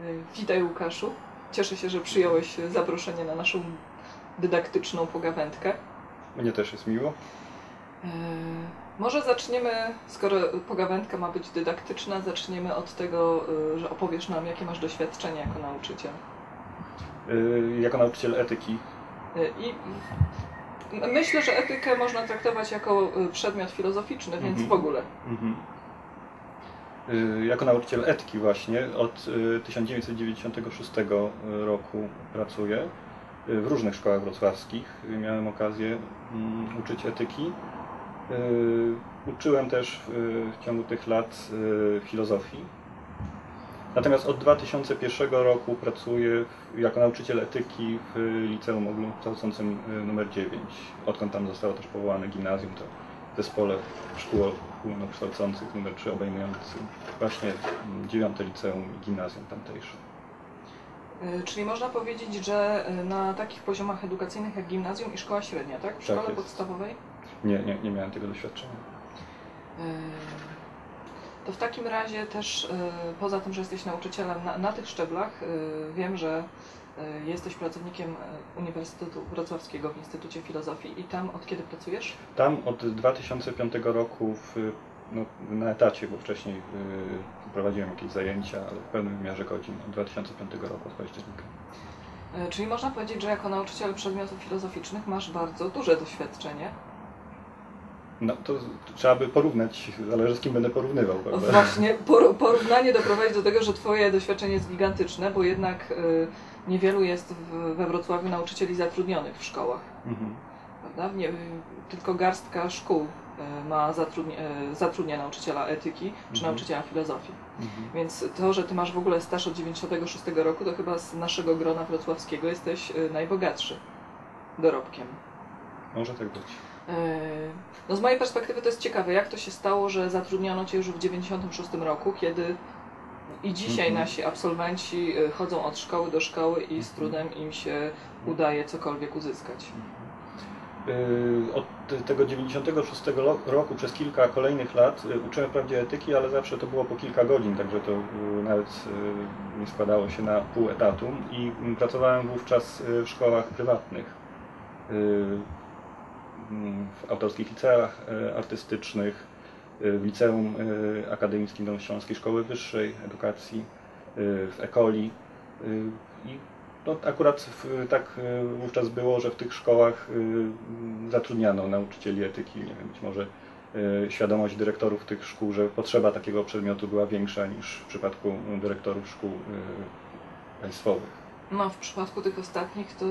Y, Witaj Łukaszu. Cieszę się, że przyjąłeś zaproszenie na naszą dydaktyczną pogawędkę. Mnie też jest miło. Y, Może zaczniemy, skoro pogawędka ma być dydaktyczna, zaczniemy od tego, y, że opowiesz nam, jakie masz doświadczenie jako nauczyciel. Jako nauczyciel etyki I myślę, że etykę można traktować jako przedmiot filozoficzny, więc Mhm. w ogóle. Mhm. Jako nauczyciel etyki właśnie od y, 1996 roku pracuję y, w różnych szkołach wrocławskich. Y, Miałem okazję mm, uczyć etyki. Y, Uczyłem też y, w ciągu tych lat y, filozofii. Natomiast od 2001 roku pracuję jako nauczyciel etyki w Liceum Ogólnokształcącym y, nr 9. Odkąd tam zostało też powołane gimnazjum, to zespole szkół ogólnokształcących nr 3 obejmujący właśnie mm, dziewiąte liceum i gimnazjum tamtejsze. Y, Czyli można powiedzieć, że y, na takich poziomach edukacyjnych jak gimnazjum i szkoła średnia, tak? W szkole jest. podstawowej? Nie, nie, nie miałem tego doświadczenia. Y, To w takim razie też, poza tym, że jesteś nauczycielem na, na tych szczeblach, wiem, że jesteś pracownikiem y, Uniwersytetu Wrocławskiego w Instytucie Filozofii i tam od kiedy pracujesz? Tam od 2005 roku w, no, na etacie, bo wcześniej y, prowadziłem jakieś zajęcia, ale w pełnym wymiarze godzin od 2005 roku, od października. Czyli można powiedzieć, że jako nauczyciel przedmiotów filozoficznych masz bardzo duże doświadczenie. No to trzeba by porównać, zależy z kim będę porównywał, prawda? Właśnie por- porównanie doprowadzi do tego, że Twoje doświadczenie jest gigantyczne, bo jednak y, niewielu jest w, we Wrocławiu nauczycieli zatrudnionych w szkołach. Mhm. Prawda? Nie, tylko garstka szkół y, ma zatrudnia, y, zatrudnia nauczyciela etyki czy Mhm. nauczyciela filozofii. Mhm. Więc to, że Ty masz w ogóle staż od 96 roku, to chyba z naszego grona wrocławskiego jesteś najbogatszy dorobkiem. Może tak być. Yy, No z mojej perspektywy to jest ciekawe, jak to się stało, że zatrudniono Cię już w 96 roku, kiedy i dzisiaj Mhm. nasi absolwenci y, chodzą od szkoły do szkoły i z Mhm. trudem im się udaje cokolwiek uzyskać. Yy, Od tego 96 lo- roku przez kilka kolejnych lat uczyłem wprawdzie etyki, ale zawsze to było po kilka godzin, także to nawet nie składało się na pół etatu i pracowałem wówczas w szkołach prywatnych, w autorskich liceach yy, artystycznych, yy, w Liceum yy, Akademickim Dolnośląskiej Szkoły Wyższej Edukacji, w Ekoli i no, akurat w, tak wówczas było, że w tych szkołach zatrudniano nauczycieli etyki. Nie wiem, być może świadomość dyrektorów tych szkół, że potrzeba takiego przedmiotu była większa niż w przypadku dyrektorów szkół państwowych. No w przypadku tych ostatnich to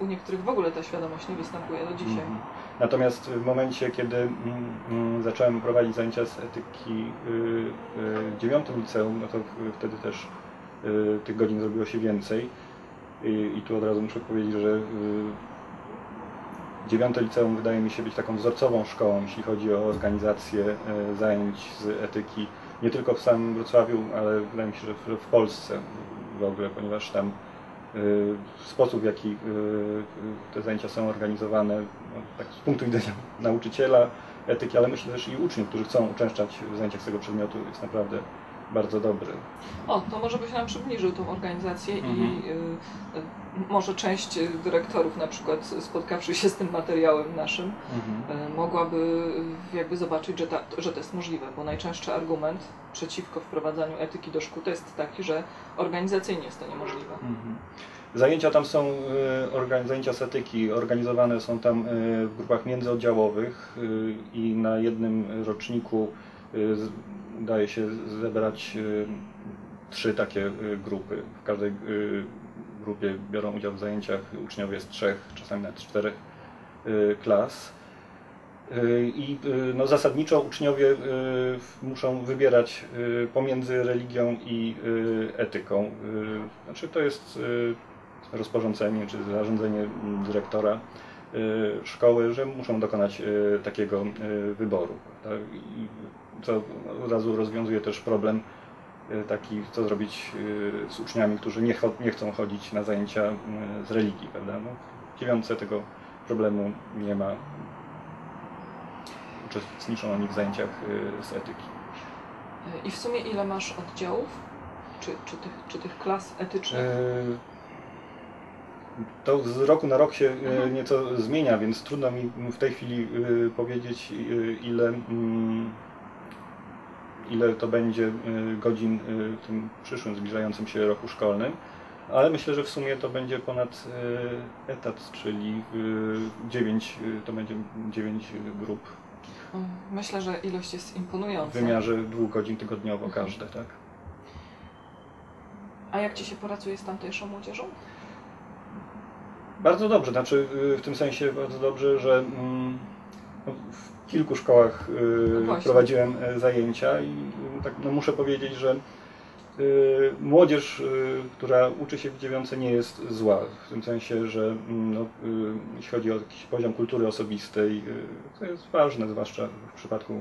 u niektórych w ogóle ta świadomość nie występuje do dzisiaj. Mhm. Natomiast w momencie, kiedy mm, mm, zacząłem prowadzić zajęcia z etyki y, y, w dziewiątym liceum, no to wtedy też y, tych godzin zrobiło się więcej. I, I tu od razu muszę powiedzieć, że dziewiąte liceum wydaje mi się być taką wzorcową szkołą, jeśli chodzi o organizację zajęć z etyki, nie tylko w samym Wrocławiu, ale wydaje mi się, że w, w Polsce w ogóle, ponieważ tam y, sposób, w jaki y, y, te zajęcia są organizowane, no, tak z punktu widzenia nauczyciela etyki, ale myślę też i uczniów, którzy chcą uczęszczać w zajęciach z tego przedmiotu, jest naprawdę bardzo dobry. O, to może byś nam przybliżył tą organizację Mhm. i y, y, może część y, dyrektorów na przykład spotkawszy się z tym materiałem naszym y, mogłaby y, jakby zobaczyć, że, ta, że to jest możliwe, bo najczęstszy argument przeciwko wprowadzaniu etyki do szkół to jest taki, że organizacyjnie jest to niemożliwe. Mhm. Zajęcia tam są, zajęcia z etyki organizowane są tam w grupach międzyoddziałowych i na jednym roczniku udaje się zebrać y, trzy takie y, grupy. W każdej y, grupie biorą udział w zajęciach uczniowie z trzech, czasami nawet czterech klas. I no, zasadniczo uczniowie muszą wybierać pomiędzy religią i etyką. Znaczy to jest rozporządzenie czy zarządzenie dyrektora szkoły, że muszą dokonać y, takiego y, wyboru. co od razu rozwiązuje też problem y, taki, co zrobić y, z uczniami, którzy nie, nie chcą chodzić na zajęcia y, z religii. Prawda? No, w dziewiątce tego problemu nie ma. Uczestniczą oni w zajęciach y, z etyki. Y, I w sumie ile masz oddziałów? czy, czy, tych, czy tych klas etycznych? E, to z roku na rok się e, Mhm. nieco zmienia, więc trudno mi w tej chwili e, powiedzieć, e, ile, mm, ile to będzie godzin w tym przyszłym, zbliżającym się roku szkolnym. Ale myślę, że w sumie to będzie ponad etat, czyli 9, to będzie 9 grup Mm, Myślę, że ilość jest w imponująca. wymiarze dwóch godzin tygodniowo Mhm. każde, tak? A jak Ci się pracuje z tamtejszą młodzieżą? Bardzo dobrze, znaczy y, w tym sensie bardzo dobrze, że mm, no, w kilku szkołach y, No prowadziłem e, zajęcia i y, tak no, muszę powiedzieć, że młodzież, która uczy się w dziewiątce nie jest zła, w tym sensie, że mm, no, jeśli chodzi o jakiś poziom kultury osobistej, to jest ważne, zwłaszcza w przypadku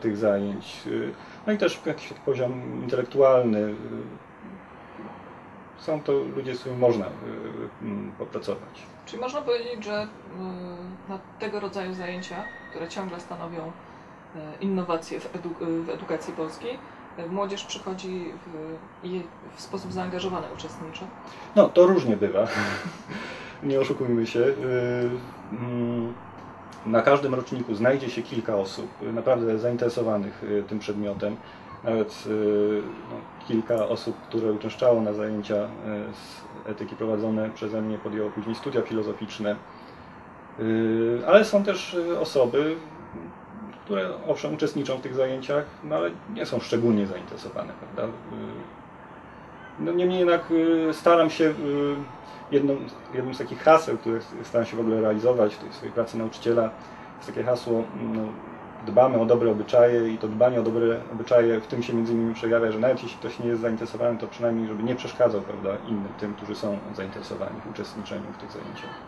tych zajęć. No i też jakiś taki poziom intelektualny. Y, Są to ludzie, z którymi można y, mm, popracować. Czyli można powiedzieć, że y, na tego rodzaju zajęcia, które ciągle stanowią y, innowacje w, edu w edukacji polskiej, y, młodzież przychodzi w, w sposób zaangażowany uczestniczy. No, to różnie bywa. Nie oszukujmy się. Y, mm, Na każdym roczniku znajdzie się kilka osób y, naprawdę zainteresowanych y, tym przedmiotem. Nawet y, no, kilka osób, które uczęszczało na zajęcia y, z etyki prowadzone przeze mnie, podjęło później studia filozoficzne. Y, Ale są też osoby, które owszem uczestniczą w tych zajęciach, no ale nie są szczególnie zainteresowane, prawda? No niemniej jednak staram się, jedną, jednym z takich haseł, które staram się w ogóle realizować w swojej pracy nauczyciela, jest takie hasło, no, dbamy o dobre obyczaje i to dbanie o dobre obyczaje w tym się między innymi przejawia, że nawet jeśli ktoś nie jest zainteresowany, to przynajmniej żeby nie przeszkadzał prawda, innym, tym, którzy są zainteresowani w uczestniczeniu w tych zajęciach.